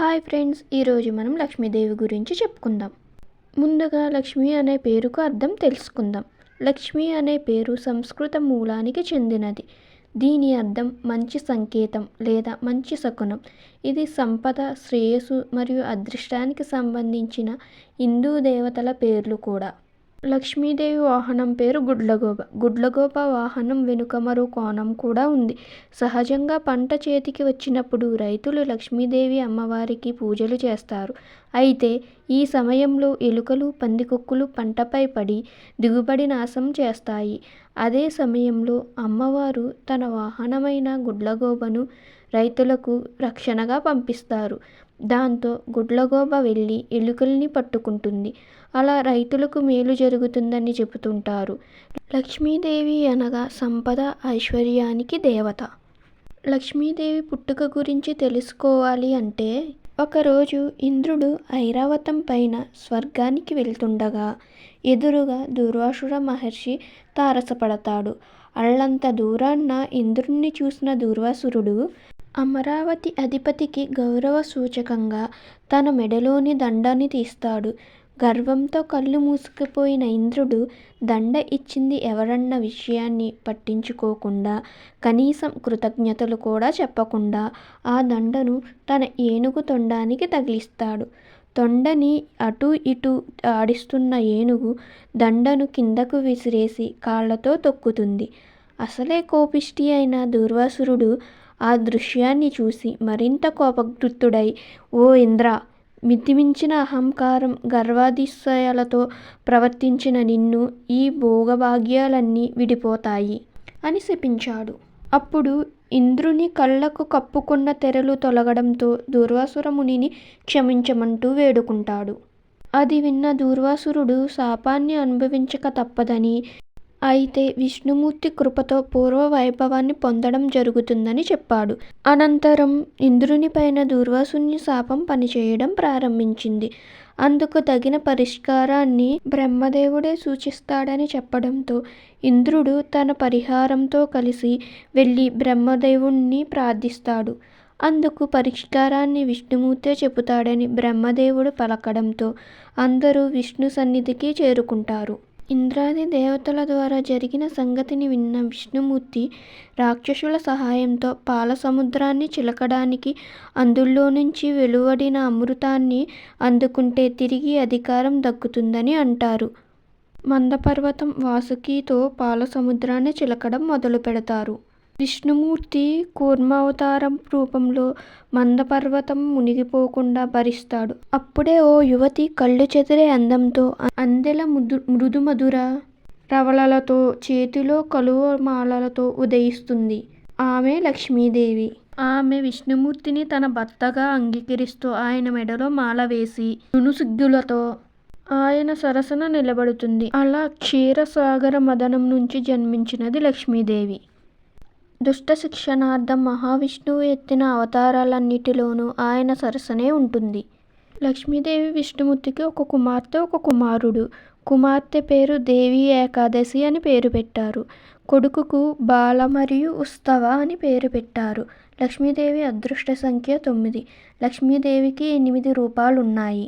Hi friends ఈరోజు మనం లక్ష్మీదేవి గురించి చెప్పుకుందాం. ముందుగా లక్ష్మి అనే పేరుకు అర్థం తెలుసుకుందాం. లక్ష్మి అనే పేరు సంస్కృత మూలానికి చెందినది. దీని అర్థం మంచి సంకేతం లేదా మంచి శకునం. ఇది సంపద శ్రేయస్సు మరియు అదృష్టానికి సంబంధించిన హిందూ దేవతల పేర్లు కూడా. లక్ష్మీదేవి వాహనం పేరు గుడ్లగోబ గుడ్లగోబ వాహనం వెనుక మరో కోణం కూడా ఉంది. సహజంగా పంట చేతికి వచ్చినప్పుడు రైతులు లక్ష్మీదేవి అమ్మవారికి పూజలు చేస్తారు. అయితే ఈ సమయంలో ఎలుకలు పందికొక్కులు పంటపై పడి దిగుబడి నాశనం చేస్తాయి. అదే సమయంలో అమ్మవారు తన వాహనమైన గుడ్లగోబను రైతులకు రక్షణగా పంపిస్తారు. దాంతో గుడ్లగోబ వెళ్ళి ఎలుకల్ని పట్టుకుంటుంది. అలా రైతులకు మేలు జరుగుతుందని చెబుతుంటారు. లక్ష్మీదేవి అనగా సంపద ఐశ్వర్యానికి దేవత. లక్ష్మీదేవి పుట్టుక గురించి తెలుసుకోవాలి అంటే ఒకరోజు ఇంద్రుడు ఐరావతం పైన స్వర్గానికి వెళ్తుండగా ఎదురుగా దూర్వాసుర మహర్షి తారసపడతాడు. అల్లంత దూరాన్న ఇంద్రుణ్ణి చూసిన దూర్వాసురుడు అమరావతి అధిపతికి గౌరవ సూచకంగా తన మెడలోని దండని తీస్తాడు. గర్వంతో కళ్ళు మూసుకుపోయిన ఇంద్రుడు దండ ఇచ్చింది ఎవరన్న విషయాన్ని పట్టించుకోకుండా కనీసం కృతజ్ఞతలు కూడా చెప్పకుండా ఆ దండను తన ఏనుగు తొండానికి తగిలిస్తాడు. తొండని అటూ ఇటూ ఆడిస్తున్న ఏనుగు దండను కిందకు విసిరేసి కాళ్ళతో తొక్కుతుంది. అసలే కోపిష్టి అయిన దూర్వాసురుడు ఆ దృశ్యాన్ని చూసి మరింత కోపగృత్తుడై ఓ ఇంద్ర మితిమించిన అహంకారం గర్వాతిశయాలతో ప్రవర్తించిన నిన్ను ఈ భోగభాగ్యాలన్నీ విడిపోతాయి అని శపించాడు. అప్పుడు ఇంద్రుని కళ్ళకు కప్పుకున్న తెరలు తొలగడంతో దుర్వాసురమునిని క్షమించమంటూ వేడుకుంటాడు. అది విన్న దూర్వాసురుడు శాపాన్ని అనుభవించక తప్పదని అయితే విష్ణుమూర్తి కృపతో పూర్వ వైభవాన్ని పొందడం జరుగుతుందని చెప్పాడు. అనంతరం ఇంద్రునిపైన దూర్వాసుని శాపం పనిచేయడం ప్రారంభించింది. అందుకు తగిన పరిష్కారాన్ని బ్రహ్మదేవుడే సూచిస్తాడని చెప్పడంతో ఇంద్రుడు తన పరిహారంతో కలిసి వెళ్ళి బ్రహ్మదేవుణ్ణి ప్రార్థిస్తాడు. అందుకు పరిష్కారాన్ని విష్ణుమూర్తే చెబుతాడని బ్రహ్మదేవుడు పలకడంతో అందరూ విష్ణు సన్నిధికి చేరుకుంటారు. ఇంద్రాది దేవతల ద్వారా జరిగిన సంగతిని విన్న విష్ణుమూర్తి రాక్షసుల సహాయంతో పాలసముద్రాన్ని చిలకడానికి అందులో నుంచి వెలువడిన అమృతాన్ని అందుకుంటే తిరిగి అధికారం దక్కుతుందని అంటారు. మందపర్వతం వాసుకితో పాలసముద్రాన్ని చిలకడం మొదలు పెడతారు విష్ణుమూర్తి కూర్మావతారం రూపంలో మందపర్వతం మునిగిపోకుండా భరిస్తాడు. అప్పుడే ఓ యువతి కళ్ళు చెదిరే అందంతో అందెల మృదు మృదుమధుర రవళలతో చేతిలో కలువ మాలలతో ఉదయిస్తుంది. ఆమె లక్ష్మీదేవి. ఆమె విష్ణుమూర్తిని తన భర్తగా అంగీకరిస్తూ ఆయన మెడలో మాల వేసి నునుసుగ్గులతో ఆయన సరసన నిలబడుతుంది. అలా క్షీరసాగర మదనం నుంచి జన్మించినది లక్ష్మీదేవి. దుష్ట శిక్షణార్థం మహావిష్ణువు ఎత్తిన అవతారాలన్నిటిలోనూ ఆయన సరసనే ఉంటుంది. లక్ష్మీదేవి విష్ణుమూర్తికి ఒక కుమార్తె ఒక కుమారుడు. కుమార్తె పేరు దేవి ఏకాదశి అని పేరు పెట్టారు. కొడుకుకు బాల మరియు ఉత్సవ అని పేరు పెట్టారు. లక్ష్మీదేవి అదృష్ట సంఖ్య తొమ్మిది. లక్ష్మీదేవికి ఎనిమిది రూపాలున్నాయి.